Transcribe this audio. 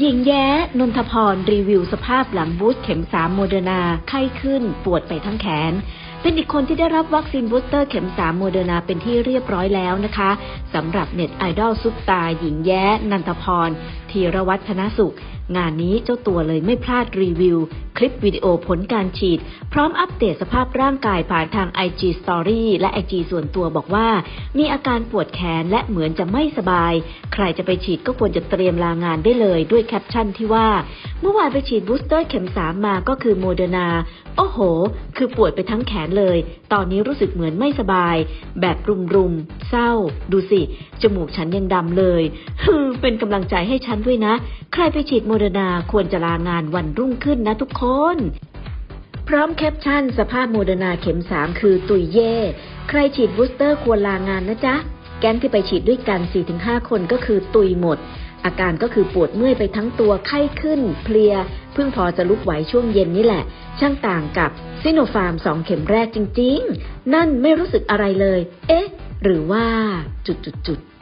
หญิงแย้ นนทพร รีวิวสภาพหลังบูสเข็มสามโมเดอร์นา ไข้ขึ้น ปวดไปทั้งแขน เป็นอีกคนที่ได้รับวัคซีนบูสเตอร์เข็มสามโมเดอร์นาเป็นที่เรียบร้อยแล้วนะคะสำหรับเน็ตไอดอลซุปตา หญิงแย้ นันทพรธีรวัฒนสุข งานนี้เจ้าตัวเลยไม่พลาดรีวิว คลิปวิดีโอผลการฉีด พร้อมอัปเดตสภาพร่างกายผ่านทาง IG Story และ IG ส่วนตัวบอกว่า มีอาการปวดแขนและเหมือนจะไม่สบาย ใครจะไปฉีดก็ควรจะเตรียมลางานได้เลยด้วยแคปชั่นที่ว่า เมื่อวานไปฉีดบูสเตอร์เข็ม3มาก็คือโมเดอร์นาโอ้โห คือปวดไปทั้งแขนเลย ตอนนี้รู้สึกเหมือนไม่สบาย แบบรุมๆเศร้า ดูสิ จมูกฉันยังดำเลย เป็นกำลังใจให้ฉันด้วยนะ ใครไปฉีดโมเดอร์นาควรจะลางานวันรุ่งขึ้นนะทุกคน พร้อมแคปชั่น สภาพโมเดอร์นาเข็ม3คือตุยเย่ ใครฉีดบูสเตอร์ควรลางานนะจ๊ะ แก๊งที่ไปฉีดด้วยกัน 4-5 คนก็คือตุยหมด อาการก็คือปวดเมื่อยไปทั้งตัวไข้ขึ้น เพลีย เพิ่งพอจะลุกไหวช่วงเย็นนี่แหละ ช่างต่างกับซิโนฟาร์ม2เข็มแรกจริง ๆ นั่นไม่รู้สึกอะไรเลย เอ๊ะ หรือว่าจุดจุดจุดๆๆ